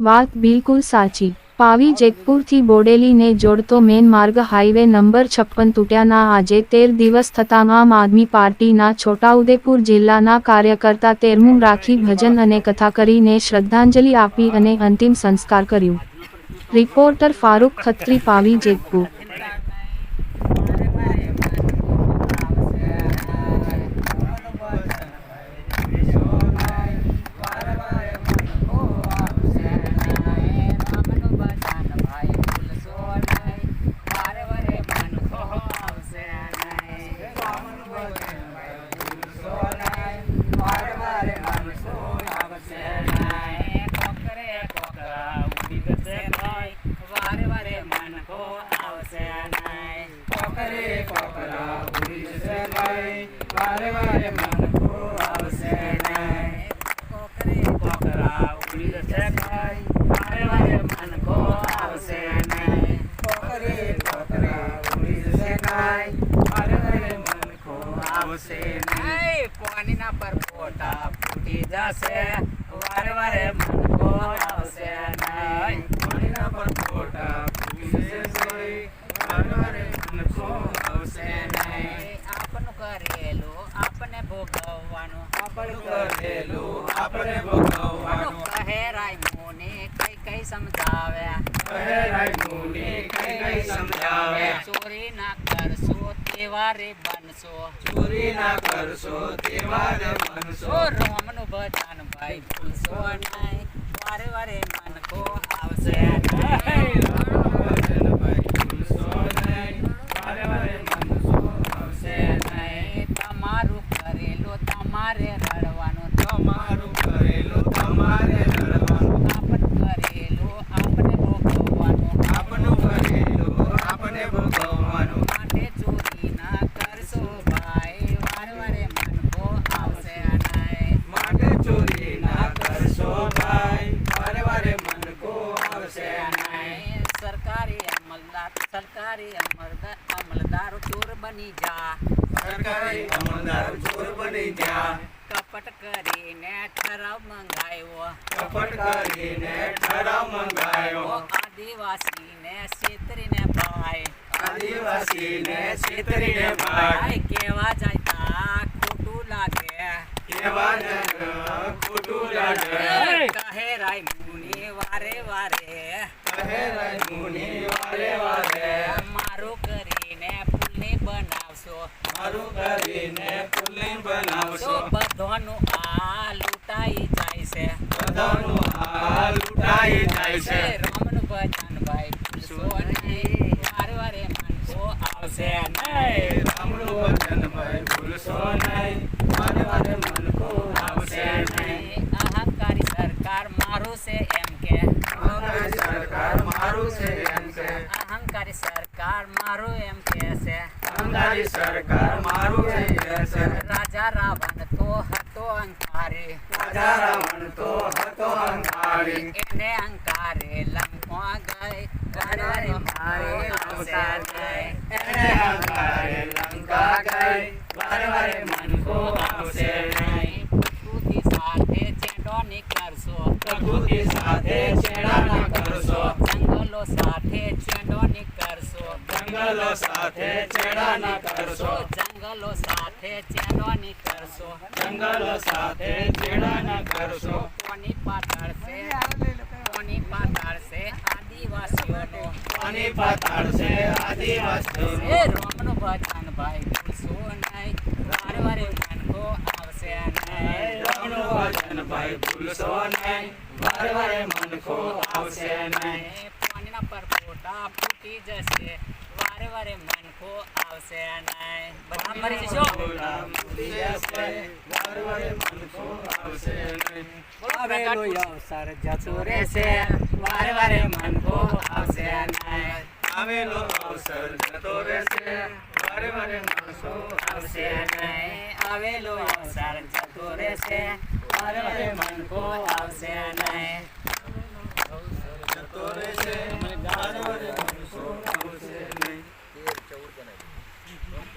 વાત બિલકુલ સાચી. પાવી જેતપુરથી બોડેલીને જોડતો મેન માર્ગ હાઈવે નંબર છપ્પન તૂટ્યાના આજે તેર દિવસ થતાં આમ આદમી પાર્ટીના છોટાઉદેપુર જિલ્લાના કાર્યકર્તા તેરમું રાખી ભજન અને કથા કરીને શ્રદ્ધાંજલિ આપી અને અંતિમ સંસ્કાર કર્યું. રિપોર્ટર ફારૂક ખત્રી, પાવી જેતપુર. વારે વારે મનકો આવશે નહીં કોકરે કોકરા ઉડી જશે કઈ વારે વારે મનકો આવશે નહીં કોકરે કોકરા ઉડી જશે કઈ વારે વારે મનકો આવશે નહીં પાણીના પર ફોટા ફૂટી જશે વારે વારે મનકો આવશે નહીં પાણીના પર ફોટા ફૂટી જશે વારે વારે મનકો આવશે નહીં આપનું કરેલું આપને ભોગવવાનું આપનું કઈ કઈ સમજાવે કહેરાય મુને કઈ કઈ સમજાવે ચોરી ના કરશો તેવારે બનશો. ચોરી ના કરશો બનશો. રોમનું ભજન ભાઈ ભૂલશો નહીં. વારે વારે મનકો આવશે. નહીં ભજન ભાઈ ભૂલશો નહીં વારે વારે મનકો આવશે નહીં તમારું કરેલું તમારે રડવાનું તમારું કરેલું તમારે રડવાનું આપણ કરેલું આપણે ભોગવવાનું આપણું કરેલું આપણે ભોગવવાનું માટે ચોરી ના કરશો ભાઈ વારે વારે મનકો આવશે નહીં માટે ચોરી ના કરશો ભાઈ વારે વારે મનકો આવશે નહીં સરકારી અમલદાર સરકારી અમલદાર ચોર બની જા. સરકારી અમલદાર ચોર બની જા. કપટ કરીને ઠરાવ મંગાયો. કપટ કરીને ઠરાવ મંગાવ્યો આદિવાસીને છેતરીને ભાઈ આદિવાસીને છેતરીને ભાઈ કેવા જાય તા ખોટું લાગે. કેવા ખોટું લાગે. કહે રાય મુની વારે વારે. વારે વારે મારું કરીને પુલની બનાવશો. મારું કરીને પુલની બનાવશો. બધાનું આ લૂંટાઈ જાય છે. બધાનું આ લૂંટાઈ જાય છે. રામનું ભજન ભાઈ નહીં વારે વારે આવશે નહીં. રામનું ભજન ભાઈ ભૂલશો નહીં વારે વારે મનકો આવશે નહીં અહંકારી સરકાર મારું છે એમ કે અહંકારી સરકાર મારું છે એમ કે અહંકારી સરકાર મારું એમ કે છે. અહંકારી સરકાર મારું છે છે. રાજા રાવણ તો હતો અહંકારી રાજા રાવણ તો હતો અહંકારી એને અહંકારે લંકા ગઈ. વારે વારે મારે આવશે નહીં એને અહંકારે લંકા ગઈ. વારે વારે મનકો આવશે નહીં પ્રકૃતિ સાથે પ્રકૃતિ સાથે ચેડા ન કરશો જંગલો સાથે ચેડો નીકળશો જંગલો સાથે ચેડા ન કરશો. જંગલો સાથે ચેડો નીકળશો જંગલો સાથે ચેડા ન કરશો. કોની પાતાળ છે? કોની પાતાળ છે? આદિવાસીઓનો. કોની પાતાળ છે? આદિવાસીઓનો. એ રોમનો ભજન ભાઈ ભૂલશો નહીં. વારે વારે મનકો આવશે નહીં. રોમનો ભજન ભાઈ ભૂલશો નહીં. વારે વારે મનકો આવશે નહીં. પાણીના પર ફોટા ફૂટી જશે. વારે વારે મનકો આવશે નહીં બધા મરી જશો ફૂટી જશે વારે વારે મનકો આવશે નહીં આવેલો અવસર જતો રહેશે વારે વારે મનકો આવશે નહીં આવેલો અવસર જતો રહેશે વારે વારે મનકો આવશે નહીં આવેલો અવસર જતો રહેશે વારે વારે મનકો આવશે નહીં જતો રહેશે વારે વારે મનકો આવશે નહીં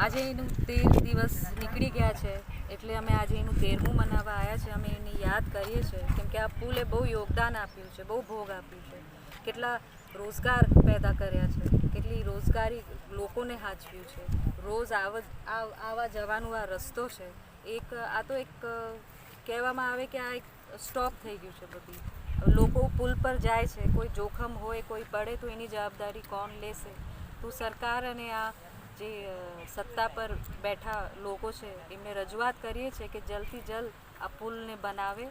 આજે એનું તેર દિવસ નીકળી ગયા છે, એટલે અમે આજે એનું તેરમું મનાવવા આવ્યા છે. અમે એને યાદ કરીએ છીએ, કેમ કે આ પુલે બહુ યોગદાન આપ્યું છે, બહુ ભોગ આપ્યું છે. કેટલા રોજગાર પેદા કર્યા છે, કેટલી રોજગારી લોકોને હાચવ્યું છે. રોજ આવ- આવા જવાનું આ રસ્તો છે. એક, આ તો એક, કહેવામાં આવે કે આ એક સ્ટોપ થઈ ગયું છે બધી. લોકો પુલ પર જાય છે, કોઈ જોખમ હોય, કોઈ પડે તો એની જવાબદારી કોણ લેશે? તો સરકાર અને આ જે સત્તા પર બેઠા લોકો છે એમને રજૂઆત કરીએ છીએ કે જલ્દથી જલ્દ આ પુલને બનાવે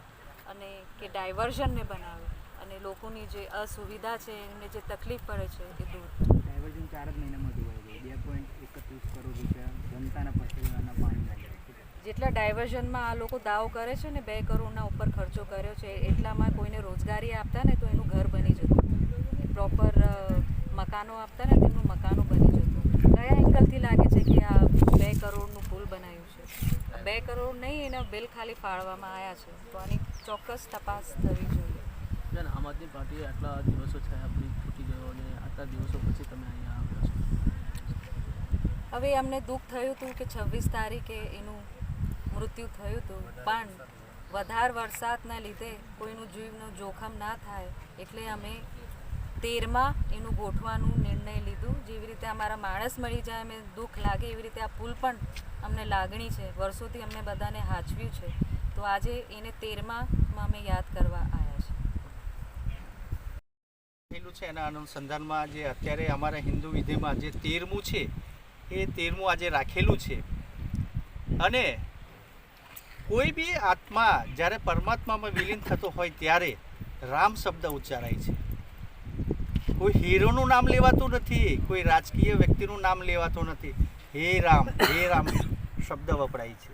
અને કે ડાયવર્ઝનને બનાવે અને લોકોની જે અસુવિધા છે એમને જે તકલીફ પડે છે એ દૂર ડાયવર્ઝન ચાર જ મહિનામાં જોવાઈ ગયું. બે પોઈન્ટ એકત્રીસ કરોડ રૂપિયા જનતાના પસેવાના પાણી જેટલા ડાયવર્ઝનમાં આ લોકો દાવો કરે છે ને બે કરોડના ઉપર ખર્ચો કર્યો છે એટલામાં કોઈને રોજગારી આપતા ને તો એનું ઘર બની જતું. પ્રોપર મકાનો આપતા ને તેમનું મકાનો બની જતું. કયા એંગલથી લાગે છે કે આ બે કરોડનું પુલ બનાવ્યું છે. બે કરોડ નહીં એના બિલ ખાલી ફાળવામાં આવ્યા છે. તો આની ચોક્કસ તપાસ થવી જોઈએ. જન આમ આદમી પાર્ટી આટલા દિવસો થયા આપણી ફૂટી ગયો અને આટલા દિવસો પછી તમે અહીંયા આવ્યા છો? હવે અમને દુઃખ થયું હતું કે છવ્વીસ તારીખે એનું મૃત્યુ થયું હતું. પણ વધારે વરસાદના લીધે કોઈનું જીવનું જોખમ ના થાય એટલે અમે તેરમાં એનું ગોઠવાનું નિર્ણય લીધું. જેવી રીતે અમારા માણસ મળી જાય અમે દુઃખ લાગે, એવી રીતે આ પુલ પણ અમને લાગણી છે. વર્ષોથી અમને બધાને હાચવ્યું છે. તો આજે એને તેરમાં અમે યાદ કરવા આવ્યા છે થયેલું છે એના અનુસંધાનમાં જે અત્યારે અમારા હિન્દુ વિધિમાં જે તેરમું છે, એ તેરમું આજે રાખેલું છે. અને કોઈ બી આત્મા જ્યારે પરમાત્મામાં વિલીન થતો હોય ત્યારે રામ શબ્દ ઉચ્ચારાય છે. કોઈ હીરોનું નામ લેવાતું નથી, કોઈ રાજકીય વ્યક્તિનું નામ લેવાતું નથી. હે રામ હે રામ શબ્દ વપરાય છે.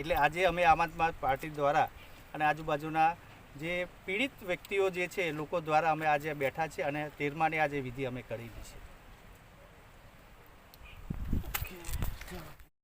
એટલે આજે અમે આમ આદમી પાર્ટી દ્વારા અને આજુબાજુના જે પીડિત વ્યક્તિઓ જે છે લોકો દ્વારા અમે આજે બેઠા છે અને તેરમાની આજે વિધિ અમે કરી છે.